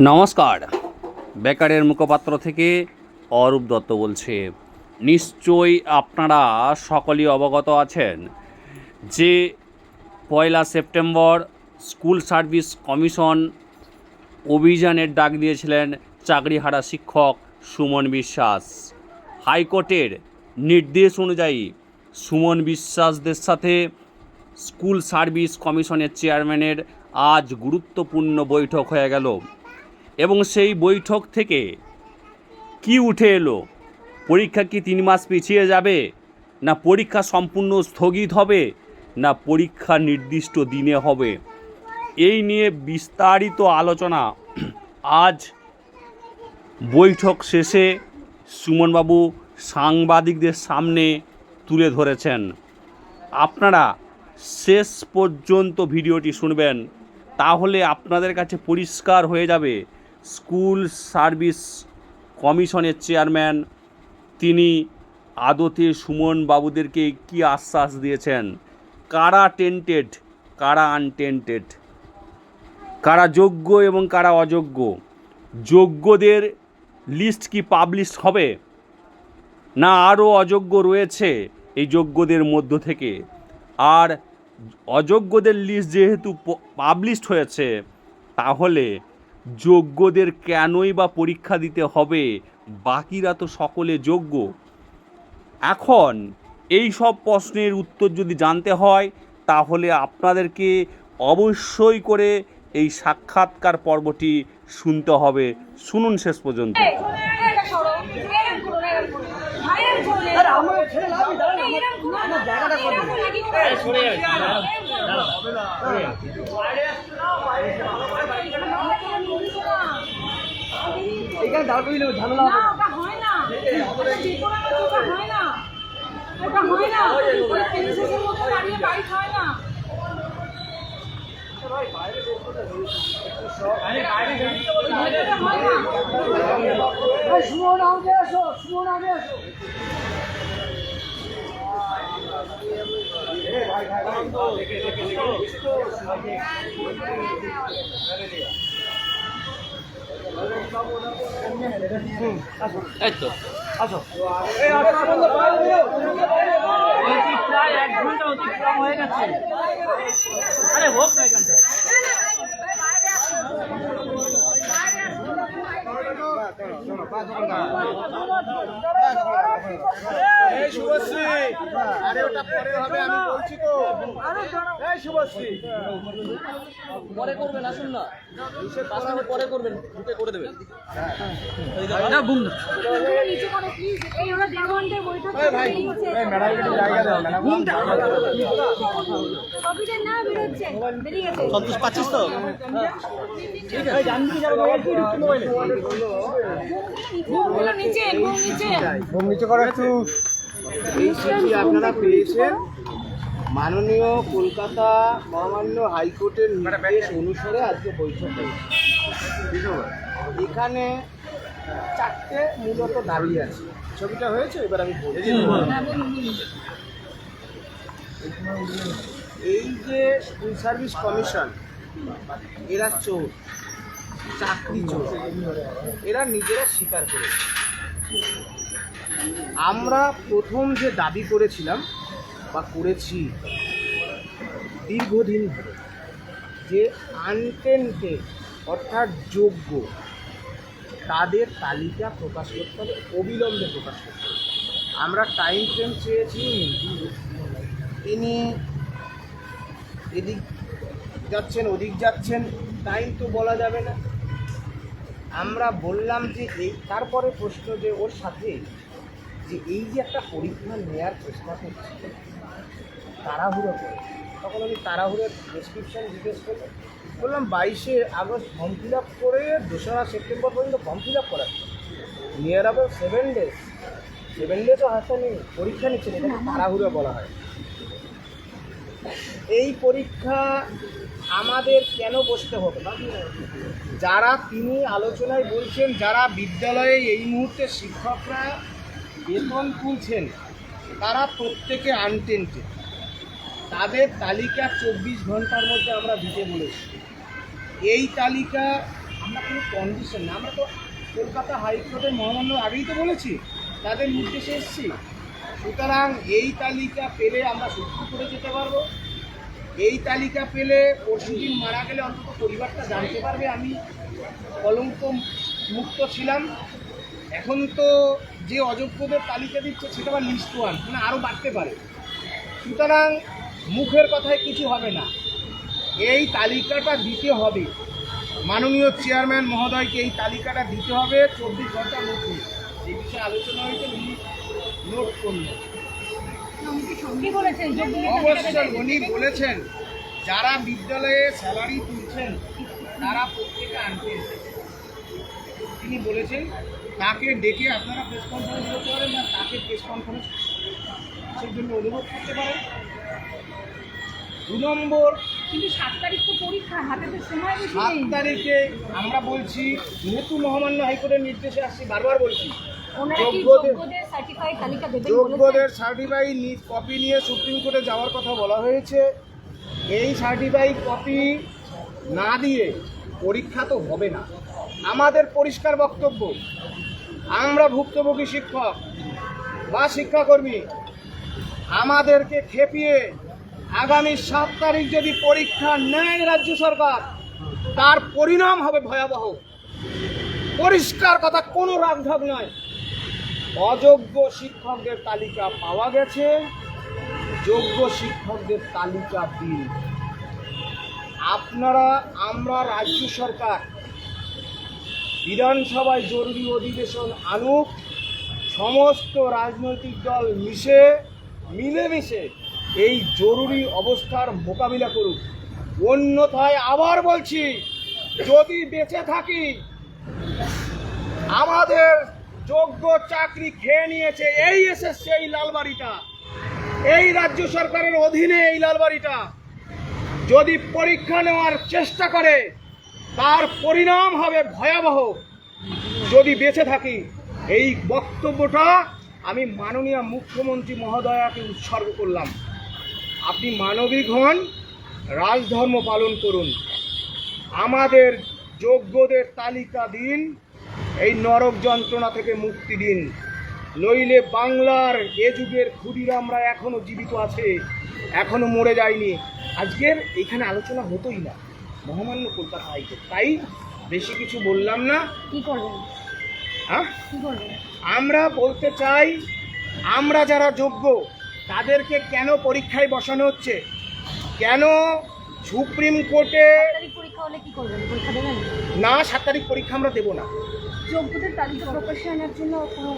নমস্কার। বেকারের মুখপাত্র থেকে অরূপ দত্ত বলছে। নিশ্চয়ই আপনারা সকলেই অবগত আছেন যে পয়লা সেপ্টেম্বর স্কুল সার্ভিস কমিশন অভিযানের ডাক দিয়েছিলেন চাকরিহারা শিক্ষক সুমন বিশ্বাস। হাইকোর্টের নির্দেশ অনুযায়ী সুমন বিশ্বাসদের সাথে স্কুল সার্ভিস কমিশনের চেয়ারম্যানের আজ গুরুত্বপূর্ণ বৈঠক হয়ে গেল। এবং সেই বৈঠক থেকে কি উঠে এলো? পরীক্ষা কি তিন মাস পিছিয়ে যাবে? না পরীক্ষা সম্পূর্ণ স্থগিত হবে? না পরীক্ষা নির্দিষ্ট দিনে হবে? এই নিয়ে বিস্তারিত আলোচনা আজ বৈঠক শেষে সুমনবাবু সাংবাদিকদের সামনে তুলে ধরেছেন। আপনারা শেষ পর্যন্ত ভিডিওটি শুনবেন, তাহলে আপনাদের কাছে পরিষ্কার হয়ে যাবে স্কুল সার্ভিস কমিশনের চেয়ারম্যান তিনি আদতে সুমন বাবুদেরকে কি আশ্বাস দিয়েছেন? কারা টেন্টেড, কারা আনটেন্টেড? কারা যোগ্য এবং কারা অযোগ্য? যোগ্যদের লিস্ট কি পাবলিশ হবে? না আরও অযোগ্য রয়েছে এই যোগ্যদের মধ্য থেকে? আর অযোগ্যদের লিস্ট যেহেতু পাবলিশড হয়েছে, তাহলে যোগ্যদের কেনই বা পরীক্ষা দিতে হবে বাকিরা তো সকলে যোগ্য এখন এই সব প্রশ্নের উত্তর যদি জানতে হয় তাহলে আপনাদেরকে অবশ্যই করে এই সাক্ষাৎকার পর্বটি শুনতে হবে শুনুন শেষ পর্যন্ত এখানে দাঁড় করিয়ে নেব ঝামেলা হবে না। ওটা হয় না। ওটা না, ওটা হয় না। ওটা হয় না। ওটা প্রিন্সেসের মতো দাঁড়িয়ে বাইক হয় না। ওটা হয় না এই সুমন আগে এসো। সুমন আগে এসো এই তো আসো প্রায় এক ঘণ্টা অতিক্রম হয়ে গেছে। আরে হোক না এখানটা। শুভশ্রী। আরে ওটা পরে হবে আমি বলছি তো। এই শুভশ্রী। পরে করবেন আসুন না। পাঁচ মিনিট পরে করবেন ঢুকে করে দেবেন। না। বেরোচ্ছে। সন্তোষ পাচ্ছিস তো? নিচে করো একটু। আপনারা পেয়েছেন। মাননীয় কলকাতা মহামান্য হাইকোর্টের নির্দেশ অনুসারে আজকে বৈঠক হয়েছে। এখানে চারটে মূলত দাবি আছে। ছবিটা হয়েছে? এবার আমি এই যে স্কুল সার্ভিস কমিশন, এরা চোর, চাকরি চোর, এরা নিজেরা স্বীকার করেছে। আমরা প্রথম যে দাবি করেছিলাম বা করেছি। দীর্ঘদিন ধরে। যে আনটেন্টেড অর্থাৎ যোগ্য, তাদের তালিকা প্রকাশ করতে হবে, অবিলম্বে প্রকাশ করতে হবে। আমরা টাইম ফ্রেম চেয়েছি, তিনি এদিক যাচ্ছেন, ওদিক যাচ্ছেন টাইম তো বলা যাবে না। আমরা বললাম যে এই, তারপরে প্রশ্ন যে ওর সাথে যে এই যে একটা পরীক্ষা নেওয়ার চেষ্টা করছি তাড়াহুড়ো করে। তখন আমি তাড়াহুড়োর ডেসক্রিপশন জিজ্ঞেস করলাম বললাম, বাইশে আগস্ট ফর্ম ফিল আপ করে দোসরা সেপ্টেম্বর পর্যন্ত ফর্ম ফিল আপ করাচ্ছে। Near about seven days seven ডেজও হাসানি, পরীক্ষা নিচ্ছে তাড়াহুড়ো বলা হয়। এই পরীক্ষা আমাদের কেন বসতে হবে? না যারা তিনি আলোচনায় বলছেন, যারা বিদ্যালয়ে এই মুহূর্তে শিক্ষকরা বেতন তুলছেন, তারা প্রত্যেকে আনটেন্টেড তাদের তালিকা চব্বিশ ঘণ্টার মধ্যে আমরা দিতে বলেছি। এই তালিকা আমরা কোনো কন্ডিশন না, আমরা তো কলকাতা হাইকোর্টের মহামান্য আগেই তো বলেছি, তাদের নির্দেশে এসেছি। সুতরাং এই তালিকা পেলে আমরা সত্যি করে যেতে পারব। এই তালিকা পেলে পরশুদিন মারা গেলে অন্তত পরিবারটা জানতে পারবে আমি কলঙ্ক মুক্ত ছিলাম। এখন তো যে অযোগ্যদের তালিকা দিচ্ছে, সেটা আবার লিস্ট ওয়ান মানে আরও বাড়তে পারে। সুতরাং মুখের কথায় কিছু হবে না। এই তালিকাটা দিতে হবে। মাননীয় চেয়ারম্যান মহোদয়কে এই তালিকাটা দিতে হবে চব্বিশ ঘণ্টার মধ্যে। এই বিষয়ে আলোচনা হয়েছে উনি নোট করলেন। অবশ্যই উনি বলেছেন যারা বিদ্যালয়ে স্যালারি তুলছেন তারা প্রত্যেকে আনবেন তিনি বলেছেন তাকে ডেকে আপনারা প্রেস কনফারেন্স করতে পারেন না তাকে প্রেস কনফারেন্স সেই জন্য অনুরোধ করতে পারেন। দু নম্বর। কিন্তু সাত তারিখ তো পরীক্ষা হাতে তো সময় বেশি সাত তারিখে আমরা বলছি যেহেতু মহামান্য হাইকোর্টের নির্দেশে আসছি বারবার বলছি যোগ্যদের- সার্টিফাইড কপি নিয়ে সুপ্রিম কোর্টে যাওয়ার কথা বলা হয়েছে। এই সার্টিফাইড কপি না দিয়ে পরীক্ষা তো হবে না। আমাদের পরিষ্কার বক্তব্য আমরা ভুক্তভোগী শিক্ষক বা শিক্ষাকর্মী আমাদেরকে খেপিয়ে আগামী সাত তারিখ যদি পরীক্ষা নেয় রাজ্য সরকার, তার পরিণাম হবে ভয়াবহ। পরিষ্কার কথা, কোনো রাগঢাক নয়। অযোগ্য শিক্ষকদের তালিকা পাওয়া গেছে। যোগ্য শিক্ষকদের তালিকা দিন। আপনারা, আমরা রাজ্য সরকার বিধানসভায় জরুরি অধিবেশন আনুক, সমস্ত রাজনৈতিক দল মিশে, মিলেমিশে এই জরুরি অবস্থার মোকাবিলা করুক। অন্যথায় আবার বলছি, যদি বেঁচে থাকি, আমাদের যোগ্য চাকরি খেয়ে নিয়েছে এই এসেছে এই লালবাড়িটা। এই রাজ্য সরকারের অধীনে এই লালবাড়িটা। যদি পরীক্ষা নেওয়ার চেষ্টা করে, তার পরিণাম হবে ভয়াবহ। যদি বেঁচে থাকি, এই বক্তব্যটা আমি মাননীয় মুখ্যমন্ত্রী মহোদয়াকে উৎসর্গ করলাম। আপনি মানবিক হন রাজধর্ম পালন করুন। আমাদের যোগ্যদের তালিকা দিন এই নরক যন্ত্রণা থেকে মুক্তি দিন। নইলে বাংলার এ যুগের ক্ষুদিরামরা এখনও জীবিত আছে এখনও মরে যায়নি। আজকের এখানে আলোচনা হতোই না। মহামান্য কলকাতা হাইকোর্ট। তাই বেশি কিছু বললাম না। কি করবেন? হ্যাঁ? আমরা বলতে চাই আমরা যারা যোগ্য তাদেরকে কেন পরীক্ষায় বসানো হচ্ছে? কেন সুপ্রিম কোর্টে না সাত তারিখ পরীক্ষা আমরা দেবো না। যোগ্যদের তালিকা প্রকাশ্যে জন্য কোনো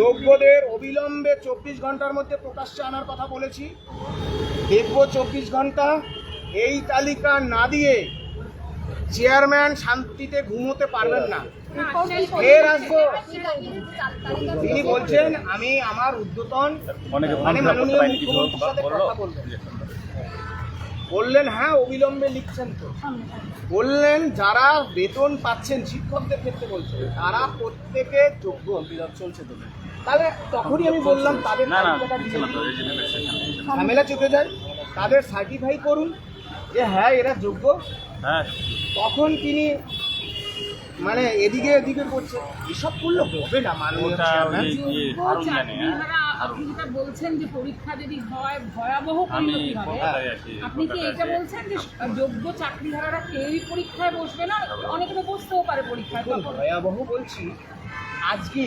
যোগ্যদের অবিলম্বে চব্বিশ ঘণ্টার মধ্যে প্রকাশ্যে আনার কথা বলেছি। দেখব চব্বিশ ঘণ্টা এই তালিকা না দিয়ে চেয়ারম্যান শান্তিতে ঘুমোতে পারবেন না। ফের আসব। তিনি বলছেন আমি আমার উদ্যতন মানে মাননীয় মুখ্যমন্ত্রীর সাথে কথা বলবেন। বললেন হ্যাঁ অবিলম্বে লিখছেন তো। বললেন যারা বেতন পাচ্ছেন শিক্ষকদের ক্ষেত্রে বলছেন তারা প্রত্যেকে যোগ্য চলছে তো। তাহলে তখনই আমি বললাম তাদের। ঝামেলা চুকে যায়। তাদের সার্টিফাই করুন যে হ্যাঁ এরা যোগ্য। হ্যাঁ। তখন তিনি মানে এদিকে এদিকে করছে। এসব করলে হবে না হারুন জানে হ্যাঁ আপনি যেটা বলছেন যে পরীক্ষা যদি হয় ভয়াবহ পরিণতি হবে। আপনি কি এটা বলছেন যে যোগ্য চাকরিহারারা কেউই পরীক্ষায় বসবে না? অনেকে তো বসতেও পারে পরীক্ষায় ভয়াবহ বলছি আজকে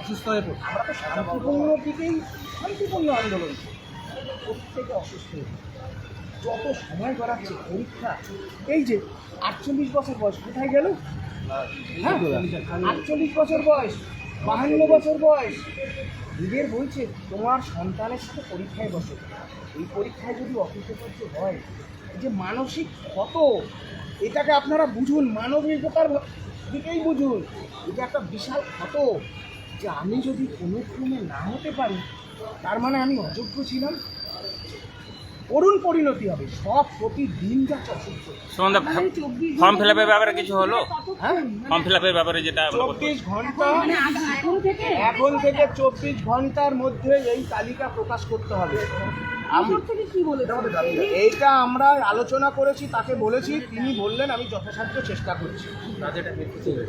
অসুস্থ হয়ে পড়ছে। আমরা তো শান্তিপূর্ণ দিকেই শান্তিপূর্ণ আন্দোলন। প্রত্যেকে অসুস্থ হয়ে পড়ছে। যত সময় করাচ্ছে পরীক্ষা, এই যে আটচল্লিশ বছর বয়স, কোথায় গেল? হ্যাঁ আটচল্লিশ বছর বয়স, বাহান্ন বছর বয়স। নিজের বলছে তোমার সন্তানের সাথে পরীক্ষায় বসে, এই পরীক্ষায় যদি অকৃতকার্য হয় যে মানসিক ক্ষত, এটাকে আপনারা বুঝুন, মানবিকতার দিকেই বুঝুন। এটা একটা বিশাল ক্ষত, যে আমি যদি কোনো ক্রমে না হতে পারি, তার মানে আমি অযোগ্য ছিলাম? করুণ পরিণতি হবে। সব প্রতিদিন মানে ফর্ম ফিল আপের ব্যাপারে কিছু হলো? হ্যাঁ? ফর্ম ফিল আপের ব্যাপারে যেটা চব্বিশ ঘণ্টা মানে এখন থেকে? চব্বিশ ঘণ্টার মধ্যে এই তালিকা প্রকাশ করতে হবে। এইটা আমরা আলোচনা করেছি তাকে বলেছি তিনি বললেন আমি যথাসাধ্য চেষ্টা করছি।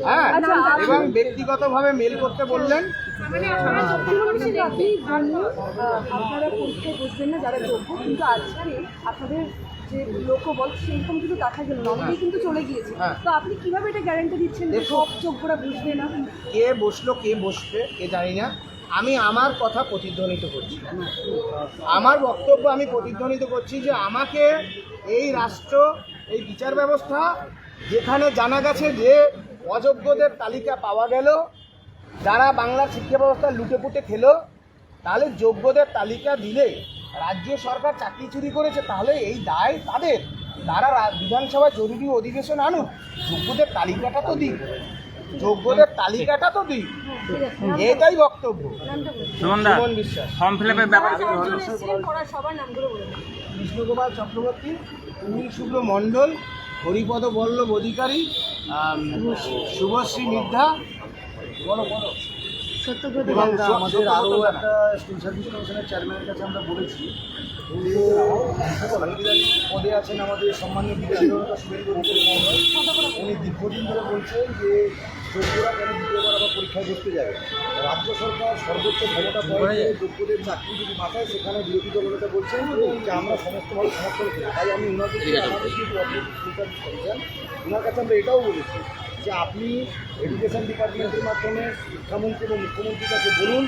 হ্যাঁ আচ্ছা, এবং ব্যক্তিগতভাবে মেল করতে বললেন। আপনি বলুন, আপনারা পরীক্ষায় বসবেন না যারা যোগ্য কিন্তু আজকে আপনাদের যে লোকবল সেইরকম কিন্তু দেখা গেল না। অনেকেই কিন্তু চলে গিয়েছে। হ্যাঁ। তো আপনি কীভাবে এটা গ্যারান্টি দিচ্ছেন। সব যোগ্যরা বুঝবে না? কে বসল কে বসবে কে জানি না। আমি আমার কথা প্রতিধ্বনিত করছি। আমার বক্তব্য আমি প্রতিধ্বনিত করছি যে আমাকে এই রাষ্ট্র এই বিচার ব্যবস্থা যেখানে জানা গেছে যে অযোগ্যদের তালিকা পাওয়া গেল যারা বাংলার শিক্ষা ব্যবস্থা লুটে পুটে খেলো তাহলে যোগ্যদের তালিকা দিলে রাজ্য সরকার চাকরি চুরি করেছে তাহলে এই দায় তাদের। তারা বিধানসভায় জরুরি অধিবেশন আনুক যোগ্যদের তালিকাটা তো দিক। যোগ্যদের তালিকাটা তো আছে এটাই বক্তব্য। সুমন বিশ্বাস। ফর্ম ব্যাপারে কৃষ্ণকুমার চক্রবর্তী সুনীল শুভ্র মণ্ডল হরিপদ বল্লভ অধিকারী শুভশ্রী মিদ্ধা সত্যব্রত দাস। আমাদের আরও একটা স্কুল সার্ভিস কমিশনের চেয়ারম্যানের কাছে আমরা বলেছি পদে আছেন আমাদের সম্মানীয় বিধায়ক শুভেন্দু উনি দীর্ঘদিন ধরে বলছেন যে যোগ্যরা কেন দ্বিতীয়বার আবার পরীক্ষায় বসতে যাবে? রাজ্য সরকার সর্বোচ্চ ক্ষমতা পায় যে যোগ্যদের চাকরি যদি মাথায় সেখানে বিরোধী দলনেতা বলছেন যে আমরা সমস্তভাবে সমর্থন করি। তাই আমি ওনার কাছে আমাদের কিন্তু অগ্রগতি স্কুল সার্ভিস কমিশন ওনার কাছে আমরা এটাও বলেছি যে আপনি এডুকেশন ডিপার্টমেন্টের মাধ্যমে শিক্ষামন্ত্রী এবং মুখ্যমন্ত্রীর কাছে বলুন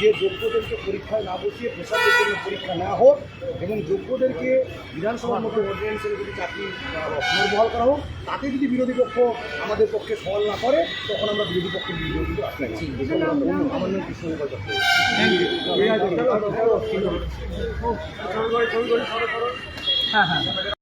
যে যোগ্যদেরকে পরীক্ষায় না বসিয়ে পেশাদের জন্য পরীক্ষা নেওয়া হোক এবং যোগ্যদেরকে বিধানসভার মতো অর্ডিন্যান্সের যদি চাকরি পুনর্বহাল করা হোক তাতে যদি বিরোধী পক্ষ আমাদের পক্ষে সওয়াল না করে তখন আমরা বিরোধী পক্ষের বিরোধী কিন্তু আসলে আমার নাম কৃষ্ণগোপাল চক্রবর্তী